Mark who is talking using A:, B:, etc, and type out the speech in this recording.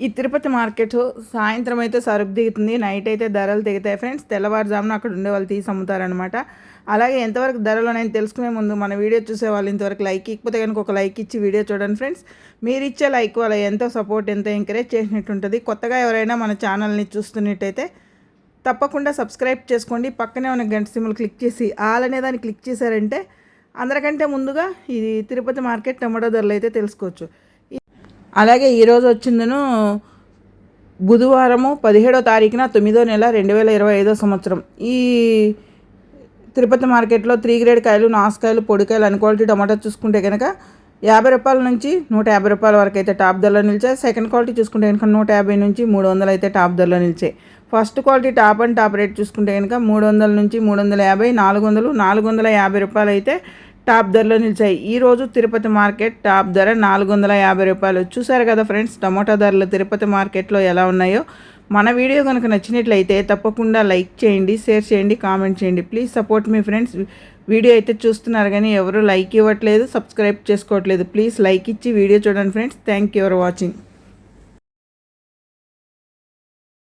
A: ఈ తిరుపతి మార్కెట్ సాయంత్రం అయితే సరుకు దిగుతుంది నైట్ అయితే ధరలు దిగుతాయి ఫ్రెండ్స్. తెల్లవారుజామున అక్కడ ఉండే వాళ్ళు తీసి అమ్ముతారనమాట అలాగే ఎంతవరకు ధరలు నేను తెలుసుకునే ముందు మన వీడియో చూసే వాళ్ళు ఇంతవరకు లైక్ ఇకపోతే కనుక ఒక లైక్ ఇచ్చి వీడియో చూడండి ఫ్రెండ్స్. మీరు ఇచ్చే లైక్ వల్ల ఎంతో సపోర్ట్ ఎంతో ఎంకరేజ్ చేసినట్టు ఉంటుంది కొత్తగా ఎవరైనా మన ఛానల్ని చూస్తున్నట్టయితే తప్పకుండా సబ్స్క్రైబ్ చేసుకోండి. పక్కనే ఉన్న గంట సిమ్లు క్లిక్ చేసి ఆల్ అనే దాన్ని క్లిక్ చేశారంటే అందరికంటే ముందుగా ఇది తిరుపతి మార్కెట్ టమాటో ధరలు అయితే తెలుసుకోవచ్చు. అలాగే ఈరోజు వచ్చిందను బుధవారము పదిహేడో తారీఖున తొమ్మిదో నెల రెండు వేల ఇరవై ఐదో సంవత్సరం. ఈ తిరుపతి మార్కెట్లో త్రీ గ్రేడ్ కాయలు నాసుకాయలు పొడికాయలు అన్ క్వాలిటీ టమాటా చూసుకుంటే కనుక యాభై రూపాయల నుంచి నూట యాభై రూపాయల వరకు అయితే టాప్ ధరలో నిలిచాయి. సెకండ్ క్వాలిటీ చూసుకుంటే కనుక నూట యాభై నుంచి మూడు వందలు అయితే టాప్ ధరలో నిలిచాయి. First quality top and top rate చూసుకుంటే కనుక మూడు వందల నుంచి మూడు వందల యాభై నాలుగు వందలు నాలుగు వందల యాభై రూపాయలు అయితే టాప్ ధరలో నిలిచాయి. ఈరోజు తిరుపతి మార్కెట్ టాప్ ధర నాలుగు వందల యాభై రూపాయలు. చూసారు కదా ఫ్రెండ్స్ టమోటా ధరలు తిరుపతి మార్కెట్లో ఎలా ఉన్నాయో? మన వీడియో కనుక నచ్చినట్లయితే తప్పకుండా లైక్ చేయండి షేర్ చేయండి కామెంట్ చేయండి. ప్లీజ్ సపోర్ట్ మీ ఫ్రెండ్స్. వీడియో అయితే చూస్తున్నారు కానీ ఎవరు లైక్ ఇవ్వట్లేదు సబ్స్క్రైబ్ చేసుకోవట్లేదు. ప్లీజ్ లైక్ ఇచ్చి వీడియో చూడండి friends. Thank you for watching.